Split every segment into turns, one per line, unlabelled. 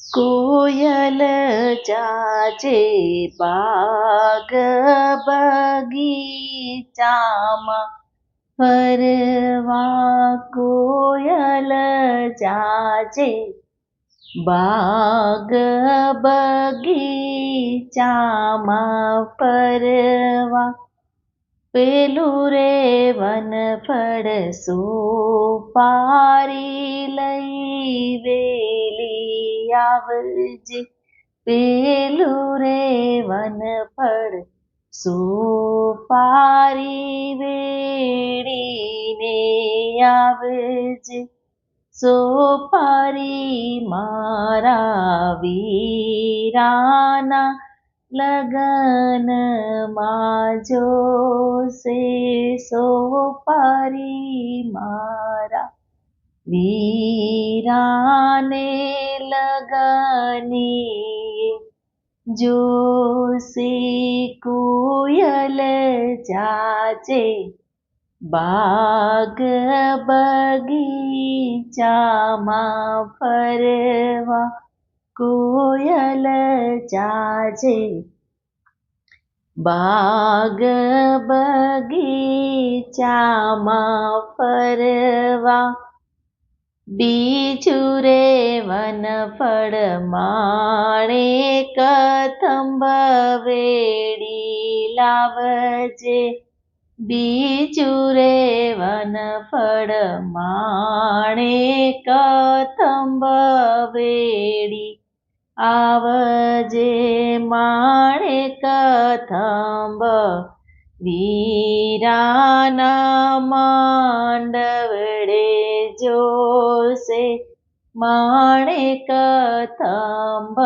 કોયલ ચાચે બાગ બગીચામાં ફરવા કોયલ ચાચે બાગ બગીચામાં ફરવા પેલું રે વનફડ સો પારી લઈ વેલી આવજે પેલું રે વનફળ સોપારી વેડીને આવજે સોપારી મારા વીરાના લગનમાં જોશે સોપારી મારા વીરાને લગની જોશે કોયલ જાજે બાગ બગીચામાં ફરવા કોયલ જાજે બાગ બગીચામાં ફરવા બીજું રે વનફળ માણે કથંબ વેડી લાવજે. બીજું રે વનફળ માણે કથંબ વેડી આવજે. માણે કથંબ, વીરાના માંડવડે જોશે. માણે થંભ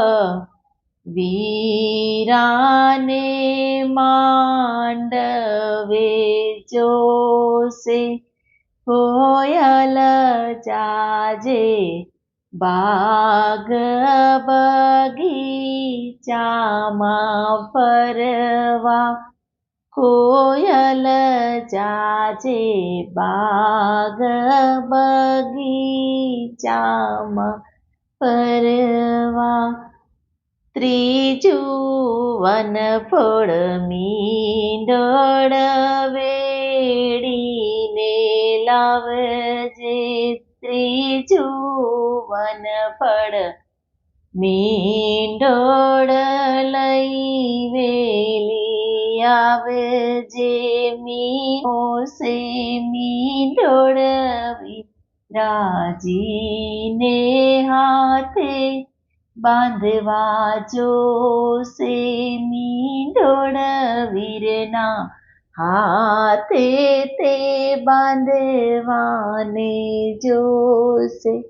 વીરાને માંડવે જોશે. કોયલ જાજે બાગ બગીચામાં ફરવા. કોયલ જાજે બાગ બગીચામાં પરવા ત્રીજું વનફળ મીંડળ વેડીને લાવજે. ત્રીજું વનફળ મીંડોળ લઈ વેલી આવજે મી મીંડોળ રાજીને હાથે બાંધવા જોશે મી વીરના હાથે તે બાંધવાને જોશે.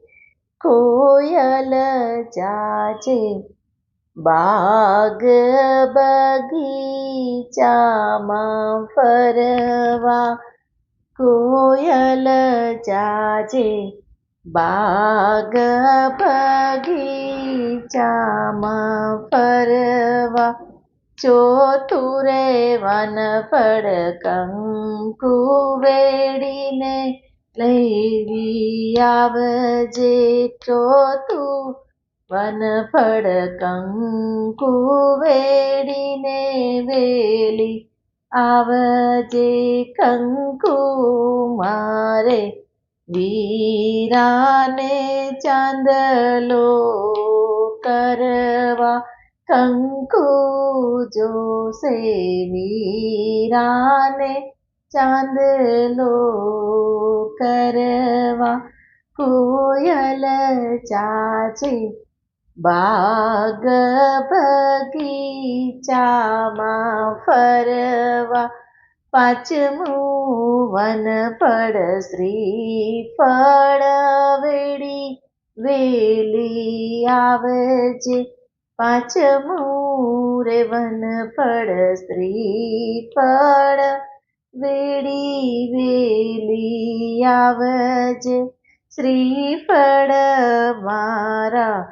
કોયલ જાજે બાગ બગીચામાં ફરવા કોયલ જાજે બાગ બગીચામાં ફરવા ચોથુરે વન ફળ કંકુ વેડીને લઈ આવજે ચોથું વનફળ કંકુ વેડીને વેલી. આવજે કંકુ મારે વીરાને ચાંદલો કરવા. કંકુ જોશે વીરાને ચાંદલો કરવા. કોયલ ચાચે બાગ બગીચામાં ફરવા પાંચમું શ્રી ફળ વેડી વેલી આવજે પાંચમું રે વનફળ શ્રીફળ વેડી વેલી આવજે શ્રીફળ મારા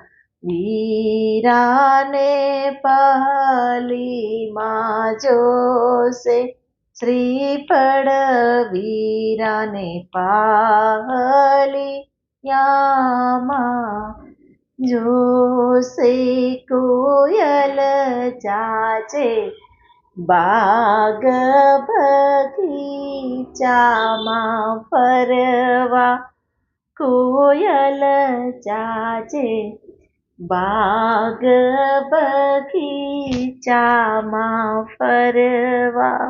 વીરાને પહલીમાં જોશે. શ્રીફળ વીરાને પાહલી યામાં જોશે. કોયલ ચાચે બાગ બગીચામાં ફરવા. કોયલ જાજે બાગ બગીચામાં ફરવા